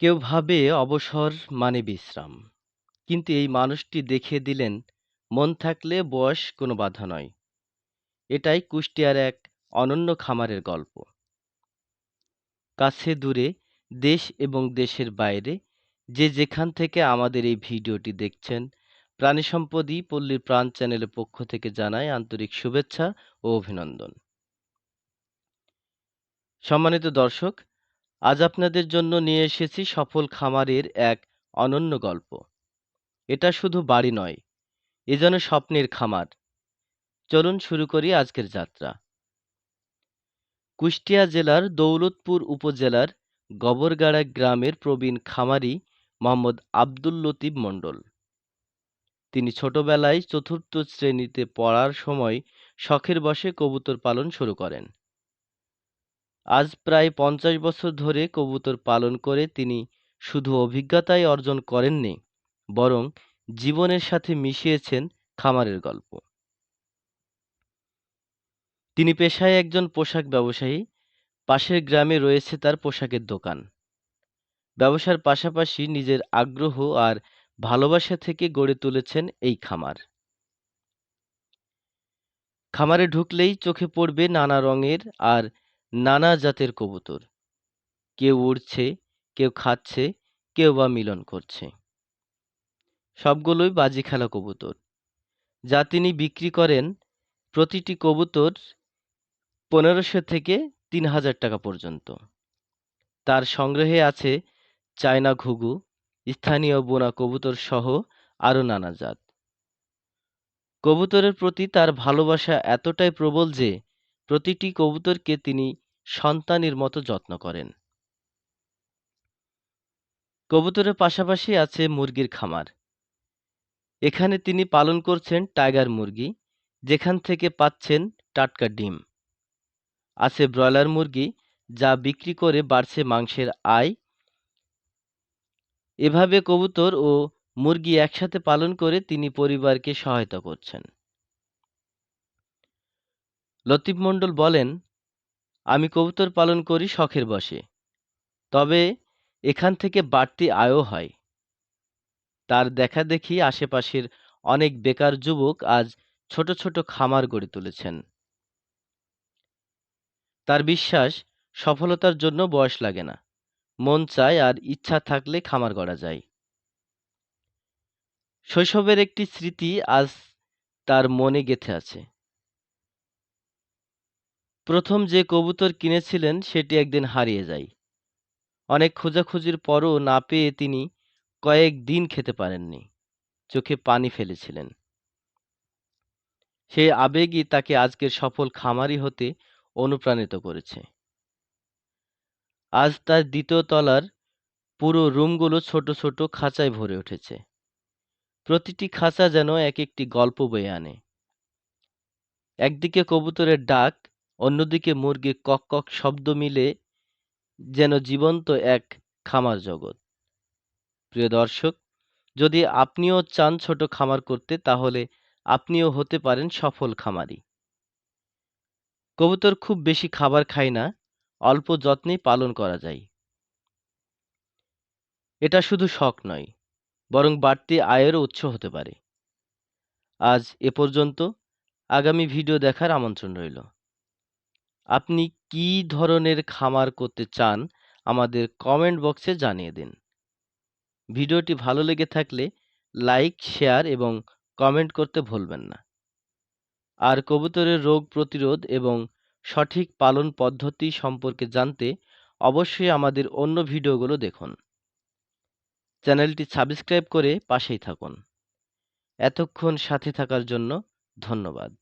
কেউ ভাবে অবসর মানে বিশ্রাম। কিন্তু এই মানুষটি দেখিয়ে দিলেন, মন থাকলে বয়স কোনো বাধা নয়। এটাই কুষ্টিয়ার এক অনন্য খামারের গল্প। কাছে দূরে, দেশ এবং দেশের বাইরে যে যেখান থেকে আমাদের এই ভিডিওটি দেখছেন, প্রাণী সম্পদই পল্লীর প্রাণ চ্যানেলের পক্ষ থেকে জানাই আন্তরিক শুভেচ্ছা ও অভিনন্দন। সম্মানিত দর্শক, আজ আপনাদের জন্য নিয়ে এসেছি সফল খামারের এক অনন্য গল্প। এটা শুধু বাড়ি নয়, এ যেন স্বপ্নের খামার। চলুন শুরু করি আজকের যাত্রা। কুষ্টিয়া জেলার দৌলতপুর উপজেলার গবরগাড়া গ্রামের প্রবীণ খামারি মোহাম্মদ আব্দুল লতিফ মণ্ডল। তিনি ছোটবেলায় চতুর্থ শ্রেণীতে পড়ার সময় শখের বশে কবুতর পালন শুরু করেন। আজ প্রায় পঞ্চাশ বছর ধরে কবুতর পালন করে তিনি শুধু অভিজ্ঞতাই অর্জন করেননি, বরং জীবনের সাথে মিশিয়েছেন খামারের গল্প। তিনি পেশায় একজন পোশাক ব্যবসায়ী, পাশের গ্রামে রয়েছে তার পোশাকের দোকান। ব্যবসার পাশাপাশি নিজের আগ্রহ আর ভালোবাসা থেকে গড়ে তুলেছেন এই খামার। খামারে ঢুকলেই চোখে পড়বে নানা রঙের আর নানা জাতের কবুতর। কেউ উড়ছে, কেউ খাচ্ছে, কেউ বা মিলন করছে। সবগুলোই বাজি খেলা কবুতর, যা তিনি বিক্রি করেন প্রতিটি কবুতর পনেরোশো থেকে তিন হাজার টাকা পর্যন্ত। তার সংগ্রহে আছে চায়না ঘুঘু, স্থানীয় বোনা কবুতর সহ আরও নানা জাত। কবুতরের প্রতি তার ভালোবাসা এতটাই প্রবল যে প্রতিটি কবুতরকে তিনি সন্তানের মতো যত্ন করেন। কবুতরের পাশাপাশি আছে মুরগির খামার। এখানে তিনি পালন করছেন টাইগার মুরগি, যেখান থেকে পাচ্ছেন টাটকা ডিম। আছে ব্রয়লার মুরগি, যা বিক্রি করে বাড়ছে মাংসের আয়। এভাবে কবুতর ও মুরগি একসাথে পালন করে তিনি পরিবারকে সহায়তা করছেন। লতিফ মণ্ডল বলেন, আমি কবুতর পালন করি শখের বশে। তবে এখান থেকে বাড়তি আয়ও হয়। তার দেখাদেখি আশেপাশের অনেক বেকার যুবক আজ ছোট ছোট খামার গড়ে তুলেছেন। তার বিশ্বাস, সফলতার জন্য বয়স লাগে না। মন চায় আর ইচ্ছা থাকলে খামার গড়া যায়। শৈশবের একটি স্মৃতি আজ তার মনে গেঁথে আছে। প্রথম যে কবুতর কিনেছিলেন সেটি একদিন হারিয়ে যায়। অনেক খোঁজাখুঁজির পরও না পেয়ে তিনি কয়েক দিন খেতে পারেননি। চোখে পানি ফেলেছিলেন। সেই আবেগই তাকে আজকের সফল খামারি হতে অনুপ্রাণিত করেছে। আজ তার দ্বিতীয় তলার পুরো রুমগুলো ছোট ছোট খাঁচায় ভরে উঠেছে। প্রতিটি খাঁচা যেন এক একটি গল্প বয়ে আনে। একদিকে কবুতরের ডাক, অন্যদিকে মুরগির কক কক শব্দ মিলে যেন জীবন্ত এক খামার জগৎ। প্রিয় দর্শক, যদি আপনিও চান ছোট খামার করতে তাহলে আপনিও হতে পারেন সফল খামারি। কবুতর খুব বেশি খাবার খায় না, অল্প যত্নেই পালন করা যায়। এটা শুধু শখ নয়, বরং বাড়তি আয়েরও উৎস হতে পারে। আজ এ পর্যন্ত, আগামী ভিডিও দেখার আমন্ত্রণ রইল। আপনি কী ধরনের খামার করতে চান আমাদের কমেন্ট বক্সে জানিয়ে দিন। ভিডিওটি ভালো লেগে থাকলে লাইক, শেয়ার এবং কমেন্ট করতে ভুলবেন না। আর কবুতরের রোগ প্রতিরোধ এবং সঠিক পালন পদ্ধতি সম্পর্কে জানতে অবশ্যই আমাদের অন্য ভিডিওগুলো দেখুন। চ্যানেলটি সাবস্ক্রাইব করে পাশেই থাকুন। এতক্ষণ সাথে থাকার জন্য ধন্যবাদ।